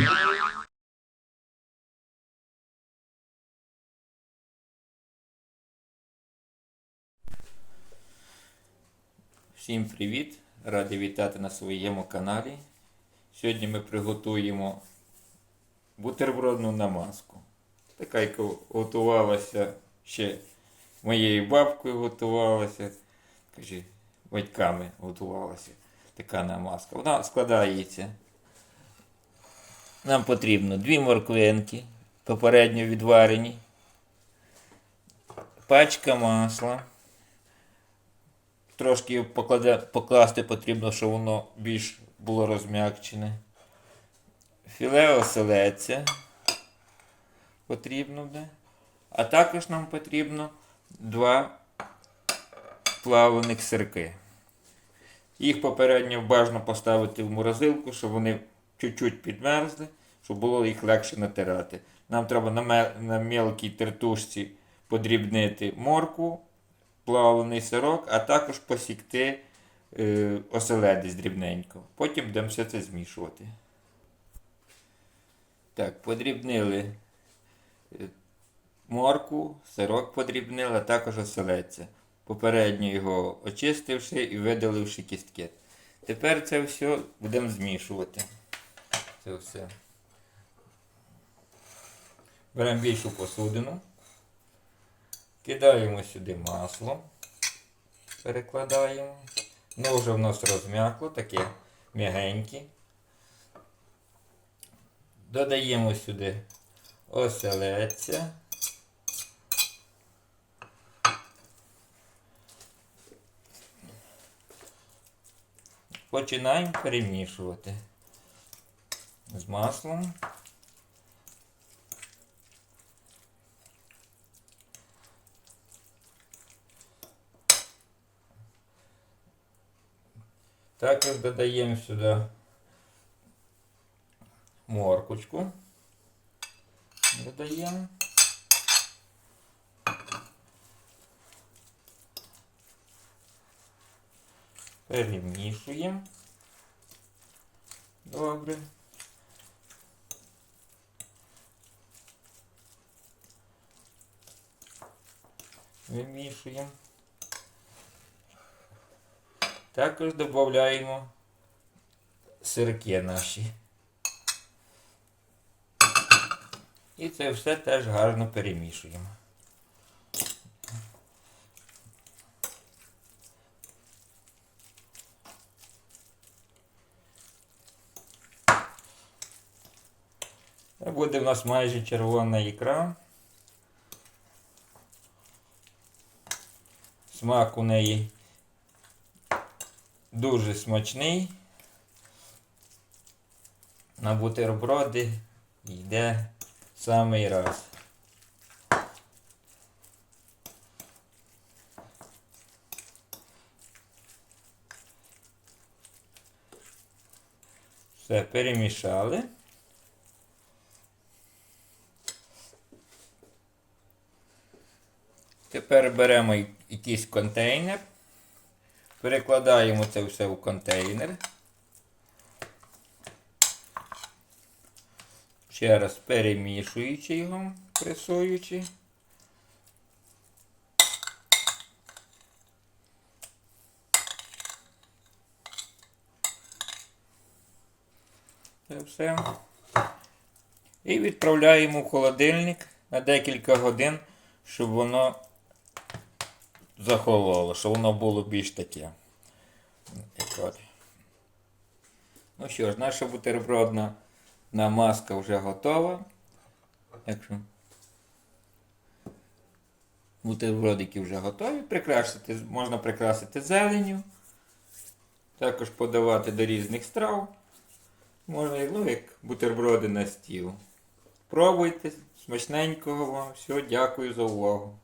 Всім привіт! Радий вітати на своєму каналі. Сьогодні ми приготуємо бутербродну намазку. Така, яка готувалася ще моєю бабкою готувалася, кажи, батьками готувалася така намазка. Вона складається. Нам потрібно дві морквинки, попередньо відварені, пачка масла. Трошки покладе, покласти потрібно, щоб воно більш було розм'якчене. Філе оселедця потрібно буде. А також нам потрібно два плавлених сирки. Їх попередньо бажано поставити в морозилку, щоб вони чуть-чуть підмерзли, щоб було їх легше натирати. Нам треба на, на мелкій тертушці подрібнити моркву, плавлений сирок, а також посікти е, оселедець дрібненько. Потім будемо все це змішувати. Так, подрібнили е, моркву, сирок подрібнили, а також оселедця. Попередньо його очистивши і видаливши кістки. Тепер це все будемо змішувати. Це все. Беремо більшу посудину. Кидаємо сюди масло. Перекладаємо. Ну вже в нас розм'якло, таке м'ягеньке. Додаємо сюди оселедця. Починаємо перемішувати з маслом. Також додаємо сюди моркочку. Додаємо. Перемішуємо. Добре. Вимішуємо. Також додаємо сирки наші. І це все теж гарно перемішуємо. Буде в нас майже червона ікра. Смак у неї дуже смачний. На бутерброди йде самий раз. Все, перемішали. Тепер беремо якийсь контейнер. Перекладаємо це все в контейнер. Ще раз перемішуючи його, пресуючи. Це все. І відправляємо в холодильник на декілька годин, щоб воно захололо, щоб воно було більш таке. Ну що ж, наша бутербродна намазка вже готова. Якщо бутербродики вже готові, прикрасити, можна прикрасити зеленю. Також подавати до різних страв. Можна ну, як бутерброди на стіл. Пробуйте, смачненького вам. Все, дякую за увагу.